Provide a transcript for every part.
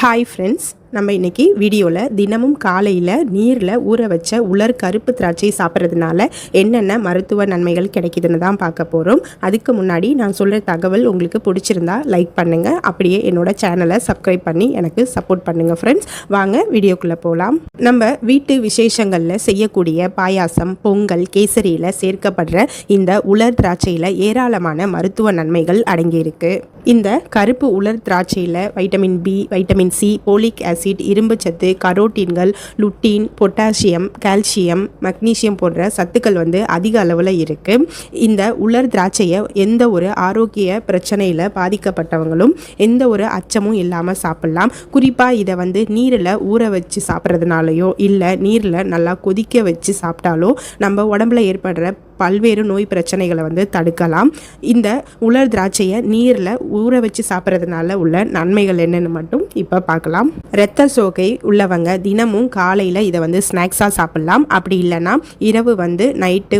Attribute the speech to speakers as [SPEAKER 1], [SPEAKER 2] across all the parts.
[SPEAKER 1] Hi friends நம்ம இன்றைக்கி வீடியோவில் தினமும் காலையில் நீரில் ஊற வச்ச உலர் கருப்பு திராட்சை சாப்பிட்றதுனால என்னென்ன மருத்துவ நன்மைகள் கிடைக்குதுன்னு தான் பார்க்க போகிறோம் அதுக்கு முன்னாடி நான் சொல்கிற தகவல் உங்களுக்கு பிடிச்சிருந்தா லைக் பண்ணுங்கள் அப்படியே என்னோட சேனலை சப்ஸ்கிரைப் பண்ணி எனக்கு சப்போர்ட் பண்ணுங்கள் ஃப்ரெண்ட்ஸ் வாங்க வீடியோக்குள்ளே போகலாம் நம்ம வீட்டு விசேஷங்களில் செய்யக்கூடிய பாயாசம் பொங்கல் கேசரியில் சேர்க்கப்படுற இந்த உலர் திராட்சையில் ஏராளமான மருத்துவ நன்மைகள் அடங்கியிருக்கு. இந்த கருப்பு உலர் திராட்சையில் vitamin B vitamin C folic acid இரும்புச்சத்து கரோட்டீன்கள் லுட்டீன் பொட்டாசியம் கால்சியம் மக்னீசியம் போன்ற சத்துக்கள் வந்து அதிக அளவில் இருக்குது இந்த உலர் திராட்சையை எந்த ஒரு ஆரோக்கிய பிரச்சனையில் பாதிக்கப்பட்டவங்களும் எந்த ஒரு அச்சமும் இல்லாமல் சாப்பிட்லாம். குறிப்பாக இதை வந்து நீரில் ஊற வச்சு சாப்பிட்றதுனாலையோ இல்லை நீரில் நல்லா கொதிக்க வச்சு சாப்பிட்டாலோ நம்ம உடம்புல ஏற்படுற பல்வேறு நோய் பிரச்சனைகளை வந்து தடுக்கலாம். இந்த உலர் திராட்சையை நீரில் ஊற வச்சு சாப்பிட்றதுனால உள்ள நன்மைகள் என்னென்னு மட்டும் இப்போ பார்க்கலாம். இரத்த சோகை உள்ளவங்க தினமும் காலையில் இதை வந்து ஸ்நாக்ஸாக சாப்பிட்லாம். அப்படி இல்லைன்னா இரவு வந்து நைட்டு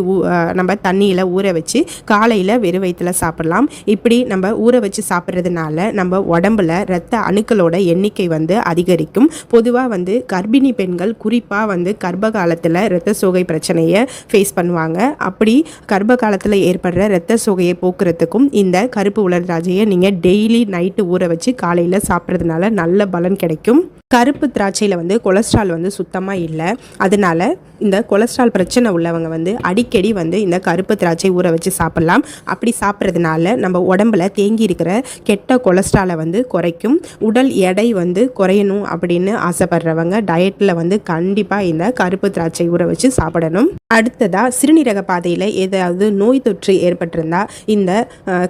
[SPEAKER 1] நம்ம தண்ணியில் ஊற வச்சு காலையில் வெறும் வயிற்றில் சாப்பிட்லாம். இப்படி நம்ம ஊற வச்சு சாப்பிட்றதுனால நம்ம உடம்புல இரத்த அணுக்களோட எண்ணிக்கை வந்து அதிகரிக்கும். பொதுவாக வந்து கர்ப்பிணி பெண்கள் குறிப்பாக வந்து கர்ப்ப காலத்தில் இரத்த சோகை பிரச்சனையை ஃபேஸ் பண்ணுவாங்க. அப்படி கர்ப்ப காலத்தில் ஏற்படுற இரத்த சோகையை போக்குறதுக்கும் இந்த கருப்பு உலர் திராட்சையை நீங்கள் டெய்லி நைட்டு ஊற வச்சு காலையில் சாப்பிட்றதுனால நல்ல பலன் கிடைக்கும். கருப்பு திராட்சையில் வந்து கொலஸ்ட்ரால் வந்து சுத்தமாக இல்லை. அதனால இந்த கொலஸ்ட்ரால் பிரச்சனை உள்ளவங்க வந்து அடிக்கடி வந்து இந்த கருப்பு திராட்சை ஊற வச்சு சாப்பிட்லாம். அப்படி சாப்பிட்றதுனால நம்ம உடம்புல தேங்கி இருக்கிற கெட்ட கொலஸ்ட்ராலை வந்து குறைக்கும். உடல் எடை வந்து குறையணும் அப்படின்னு ஆசைப்படுறவங்க டயட்டில் வந்து கண்டிப்பாக இந்த கருப்பு திராட்சை ஊற வச்சு சாப்பிடணும். அடுத்ததாக சிறுநீரக பாதையில் ஏதாவது நோய் தொற்று ஏற்பட்டிருந்தா இந்த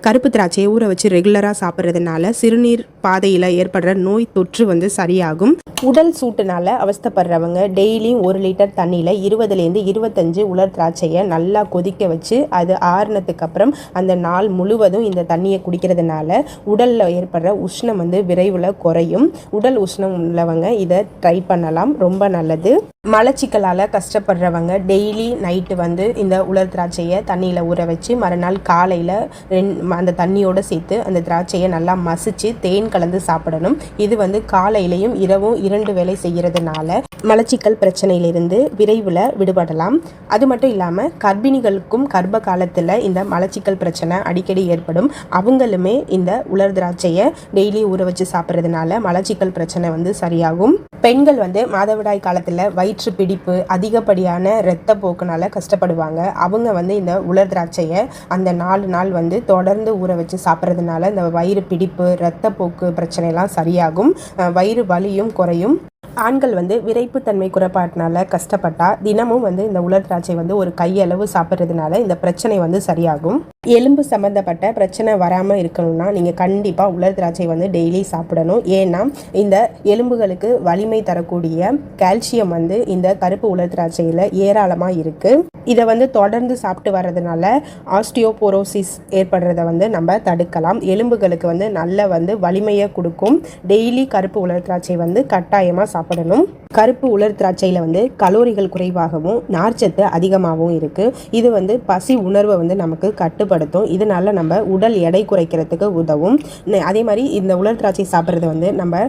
[SPEAKER 1] கருப்பு திராட்சையை ஊற வச்சு ரெகுலராக சாப்பிட்றதுனால சிறுநீர் பாதையில் ஏற்படுற நோய் தொற்று வந்து சரியாகும். உடல் சூட்டுனால அவஸ்தப்படுறவங்க டெய்லியும் ஒரு லிட்டர் தண்ணியில் இருபதுலேருந்து இருபத்தஞ்சு உலர் திராட்சையை நல்லா கொதிக்க வச்சு அது ஆறுனதுக்கு அப்புறம் அந்த நாள் முழுவதும் இந்த தண்ணியை குடிக்கிறதுனால உடலில் ஏற்படுற உஷ்ணம் வந்து விரைவில் குறையும். உடல் உஷ்ணம் உள்ளவங்க இதை ட்ரை பண்ணலாம். ரொம்ப நல்லது. மலச்சிக்கலால் கஷ்டப்படுறவங்க டெய்லி நைட்டு வந்து இந்த உலர் திராட்சையை தண்ணியில் ஊற வச்சு மறுநாள் காலையில் ரெண் அந்த தண்ணியோடு சேர்த்து அந்த திராட்சையை நல்லா மசித்து தேன் கலந்து சாப்பிடணும். இது வந்து காலையிலையும் இரவும் இரண்டு வேலை செய்கிறதுனால மலச்சிக்கல் பிரச்சனையிலிருந்து விரைவில் விடுபடலாம். அது மட்டும் இல்லாமல் கர்ப்பிணிகளுக்கும் கர்ப்ப காலத்தில் இந்த மலச்சிக்கல் பிரச்சனை அடிக்கடி ஏற்படும். அவங்களுமே இந்த உலர் திராட்சையை டெய்லி ஊற வச்சு சாப்பிட்றதுனால மலச்சிக்கல் பிரச்சனை வந்து சரியாகும். பெண்கள் வந்து மாதவிடாய் காலத்தில் வயிற்று பிடிப்பு அதிகப்படியான இரத்த போக்குனால கஷ்டப்படுவாங்க. அவங்க வந்து இந்த உலர் திராட்சையை அந்த நாலு நாள் வந்து தொடர்ந்து ஊற வச்சு சாப்பிட்றதுனால இந்த வயிறு பிடிப்பு இரத்த போக்கு பிரச்சனைலாம் சரியாகும். வயிறு வலியும் குறையும். ஆண்கள் வந்து விரைப்புத்தன்மை குறைபாட்டினால கஷ்டப்பட்டால் தினமும் வந்து இந்த உலர் திராட்சை வந்து ஒரு கையளவு சாப்பிட்றதுனால இந்த பிரச்சனை வந்து சரியாகும். எலும்பு சம்மந்தப்பட்ட பிரச்சனை வராமல் இருக்கணும்னா நீங்கள் கண்டிப்பாக உலர் திராட்சை வந்து டெய்லி சாப்பிடணும். ஏன்னா இந்த எலும்புகளுக்கு வலிமை தரக்கூடிய கால்சியம் வந்து இந்த கருப்பு உலர் திராட்சையில் ஏராளமாக இருக்குது இதை வந்து தொடர்ந்து சாப்பிட்டு வர்றதுனால ஆஸ்டியோபோரோசிஸ் ஏற்படுறத வந்து நம்ம தடுக்கலாம். எலும்புகளுக்கு வந்து நல்ல வந்து வலிமையை கொடுக்கும். டெய்லி கருப்பு உலர் திராட்சை வந்து கட்டாயமாக சாப்பிடணும். கருப்பு உலர் திராட்சையில் வந்து கலோரிகள் குறைவாகவும் நார்ச்சத்து அதிகமாகவும் இருக்குது இது வந்து பசி உணர்வை வந்து நமக்கு கட்டுப்படுத்தும். இதனால நம்ம உடல் எடை குறைக்கிறதுக்கு உதவும். அதே மாதிரி இந்த உலர் திராட்சை சாப்பிட்றது வந்து நம்ம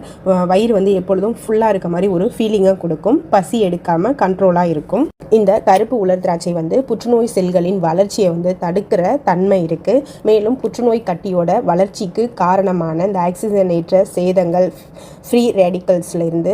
[SPEAKER 1] வயிறு வந்து எப்பொழுதும் ஃபுல்லாக இருக்க மாதிரி ஒரு ஃபீலிங்கை கொடுக்கும். பசி எடுக்காமல் கண்ட்ரோலாக இருக்கும். இந்த கருப்பு உலர் திராட்சை வந்து புற்றுநோய் செல்களின் வளர்ச்சியை வந்து தடுக்கிற தன்மை இருக்குது மேலும் புற்றுநோய் கட்டியோட வளர்ச்சிக்கு காரணமான இந்த ஆக்சிஜனேற்ற சேதங்கள் ஃப்ரீ ரேடிக்கல்ஸ்லேருந்து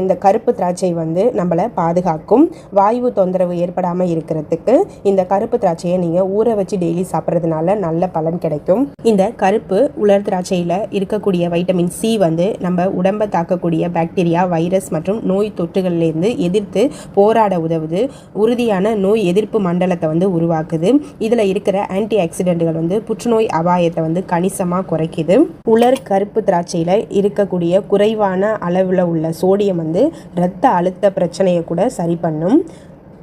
[SPEAKER 1] இந்த கருப்பு திராட்சை வந்து நம்மளை பாதுகாக்கும். வாயு தொந்தரவு ஏற்படாமல் இருக்கிறதுக்கு இந்த கருப்பு திராட்சையை நீங்கள் ஊற வச்சு டெய்லி சாப்பிட்றதுனால நல்ல பலன் கிடைக்கும். இந்த கருப்பு உலர் திராட்சையில் இருக்கக்கூடிய வைட்டமின் சி வந்து நம்ம உடம்பை தாக்கக்கூடிய பாக்டீரியா வைரஸ் மற்றும் நோய் தொற்றுகள்லேருந்து எதிர்த்து போராட உதவுது. உறுதியான நோய் எதிர்ப்பு மண்டலத்தை வந்து உருவாக்குது. இதில் இருக்கிற ஆன்டி ஆக்சிடென்ட்கள் வந்து புற்றுநோய் அபாயத்தை வந்து கணிசமாக குறைக்குது. உலர் கருப்பு திராட்சையில் இருக்கக்கூடிய குறைவான அளவில் உள்ள சோடியம் வந்து இரத்த அழுத்த பிரச்சனையை கூட சரி பண்ணும்.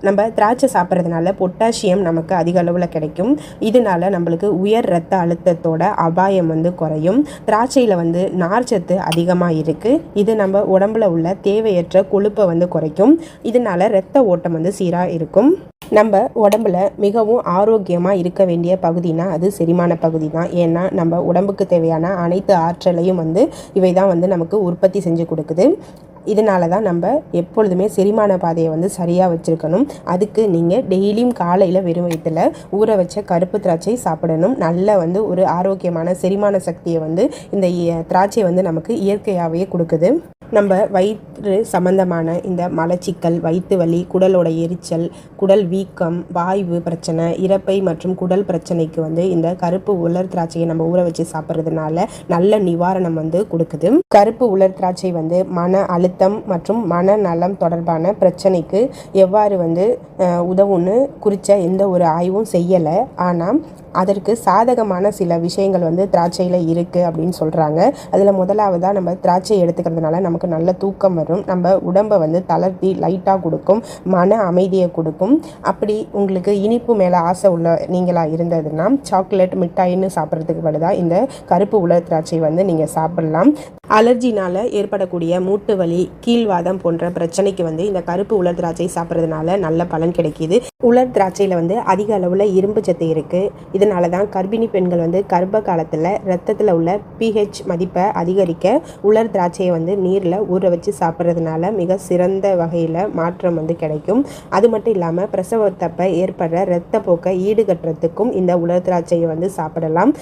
[SPEAKER 1] நம்ம திராட்சை சாப்பிட்றதுனால பொட்டாசியம் நமக்கு அதிக அளவில் கிடைக்கும். இதனால நம்மளுக்கு உயர் ரத்த அழுத்தத்தோட அபாயம் வந்து குறையும். திராட்சையில் வந்து நார்ச்சத்து அதிகமாக இருக்குது இது நம்ம உடம்புல உள்ள தேவையற்ற கொழுப்பை வந்து குறைக்கும். இதனால ரத்த ஓட்டம் வந்து சீராக இருக்கும். நம்ம உடம்புல மிகவும் ஆரோக்கியமாக இருக்க வேண்டிய பகுதினா அது செரிமான பகுதி தான் ஏன்னா நம்ம உடம்புக்கு தேவையான அனைத்து ஆற்றலையும் வந்து இவை தான் வந்து நமக்கு உற்பத்தி செஞ்சு கொடுக்குது. இதனால தான் நம்ம எப்பொழுதுமே செரிமான பாதையை வந்து சரியாக வச்சுருக்கணும். அதுக்கு நீங்கள் டெய்லியும் காலையில் வெறும் வயிற்றில் ஊற வச்ச கருப்பு திராட்சை சாப்பிடணும். நல்ல வந்து ஒரு ஆரோக்கியமான செரிமான சக்தியை வந்து இந்த திராட்சை வந்து நமக்கு இயற்கையாகவே கொடுக்குது. நம்ம வயிற்று சம்பந்தமான இந்த மலச்சிக்கல் வயிற்று வலி குடலோட எரிச்சல் குடல் வீக்கம் வாய்வு பிரச்சனை இறப்பை மற்றும் குடல் பிரச்சனைக்கு வந்து இந்த கருப்பு உலர் திராட்சையை நம்ம ஊற வச்சு சாப்பிட்றதுனால நல்ல நிவாரணம் வந்து கொடுக்குது. கருப்பு உலர் திராட்சை வந்து மன அழுத்தம் மற்றும் மனநலம் தொடர்பான பிரச்சனைக்கு எவ்வாறு வந்து உதவும்னு குறித்த எந்த ஒரு ஆய்வும் செய்யலை. ஆனால் அதற்கு சாதகமான சில விஷயங்கள் வந்து திராட்சையில் இருக்குது அப்படின்னு சொல்கிறாங்க அதில் முதலாவதாக நம்ம திராட்சை எடுத்துக்கிறதுனால நமக்கு நல்ல தூக்கம் வரும். நம்ம உடம்பை வந்து தளர்த்தி லைட்டாக கொடுக்கும் மன அமைதியை கொடுக்கும். அப்படி உங்களுக்கு இனிப்பு மேலே ஆசை உள்ள நீங்களாக இருந்ததுன்னா சாக்லேட் மிட்டாயின்னு சாப்பிட்றதுக்கு பதிலாக இந்த கருப்பு உலர் திராட்சை வந்து நீங்கள் சாப்பிடலாம். அலர்ஜினால் ஏற்படக்கூடிய மூட்டு வலி கீழ்வாதம் போன்ற பிரச்சனைக்கு வந்து இந்த கருப்பு உலர் திராட்சை சாப்பிட்றதுனால நல்ல பலன் கிடைக்கிது. உலர் திராட்சையில் வந்து அதிக அளவில் இரும்பு சத்து இருக்குது இதனால தான் கர்ப்பிணி பெண்கள் வந்து கர்ப்ப காலத்தில் ரத்தத்தில் உள்ள பிஹெச் மதிப்பை அதிகரிக்க உலர் திராட்சையை வந்து நீரில் ஊற வச்சு சாப்பிட்றதுனால மிக சிறந்த வகையில் மாற்றம் வந்து கிடைக்கும். அது மட்டும் இல்லாமல் பிரசவத்தப்ப ஏற்படுற இரத்த போக்கை ஈடுகட்டுறதுக்கும் இந்த உலர் திராட்சையை வந்து சாப்பிடலாம்.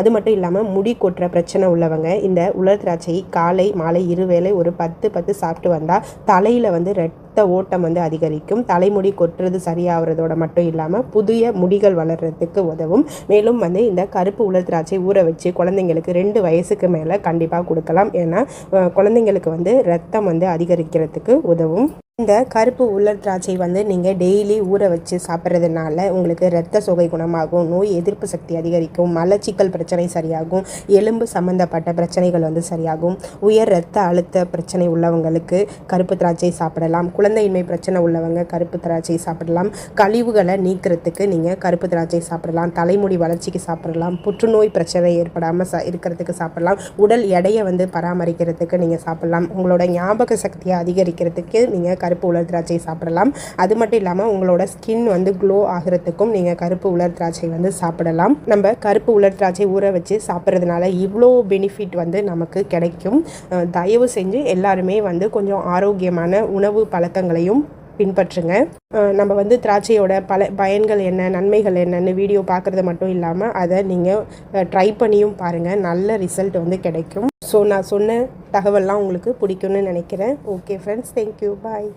[SPEAKER 1] அது மட்டும் இல்லாமல் முடி கொட்டுற பிரச்சனை உள்ளவங்க இந்த உலர் திராட்சை காலை மாலை இருவேளை ஒரு பத்து பத்து சாப்பிட்டு வந்தால் தலையில் வந்து ரத்த ஓட்டம் வந்து அதிகரிக்கும். தலைமுடி கொட்டுறது சரியாகிறதோட மட்டும் இல்லாமல் புதிய முடிகள் வளர்கிறதுக்கு உதவும். மேலும் வந்து இந்த கருப்பு உலர் திராட்சை ஊற வச்சு குழந்தைங்களுக்கு ரெண்டு வயசுக்கு மேலே கண்டிப்பாக கொடுக்கலாம். ஏன்னா குழந்தைங்களுக்கு வந்து ரத்தம் வந்து அதிகரிக்கிறதுக்கு உதவும். இந்த கருப்பு உலர் திராட்சை வந்து நீங்கள் டெய்லி ஊற வச்சு சாப்பிட்றதுனால உங்களுக்கு இரத்த சுகை குணமாகும் நோய் எதிர்ப்பு சக்தி அதிகரிக்கும் மலச்சிக்கல் பிரச்சனை சரியாகும் எலும்பு சம்மந்தப்பட்ட பிரச்சனைகள் வந்து சரியாகும் உயர் இரத்த அழுத்த பிரச்சனை உள்ளவங்களுக்கு கருப்பு திராட்சை சாப்பிடலாம் குழந்தையின்மை பிரச்சனை உள்ளவங்க கருப்பு திராட்சை சாப்பிடலாம் கழிவுகளை நீக்கிறதுக்கு நீங்கள் கருப்பு திராட்சை சாப்பிடலாம் தலைமுடி வளர்ச்சிக்கு சாப்பிடலாம் புற்றுநோய் பிரச்சனை ஏற்படாமல் ச இருக்கிறதுக்கு சாப்பிடலாம் உடல் எடையை வந்து பராமரிக்கிறதுக்கு நீங்கள் சாப்பிடலாம் உங்களோட ஞாபக சக்தியை அதிகரிக்கிறதுக்கு நீங்கள் கருப்பு உலர் திராட்சை சாப்பிடலாம். அது மட்டும் இல்லாமல் உங்களோட ஸ்கின் வந்து க்ளோ ஆகிறதுக்கும் நீங்கள் கருப்பு உலர் திராட்சை வந்து சாப்பிடலாம். நம்ம கருப்பு உலர் திராட்சை ஊற வச்சு சாப்பிட்றதுனால இவ்வளோ பெனிஃபிட் வந்து நமக்கு கிடைக்கும். தயவு செஞ்சு எல்லாருமே வந்து கொஞ்சம் ஆரோக்கியமான உணவு பழக்கங்களையும் பின்பற்றுங்க. நம்ம வந்து திராட்சையோட பல பயன்கள் என்ன நன்மைகள் என்னன்னு வீடியோ பார்க்குறது மட்டும் இல்லாமல் அதை நீங்கள் ட்ரை பண்ணியும் பாருங்கள் நல்ல ரிசல்ட் வந்து கிடைக்கும். ஸோ நான் சொன்ன தகவல்லாம் உங்களுக்கு பிடிக்கும்னு நினைக்கிறேன். Okay friends thank you bye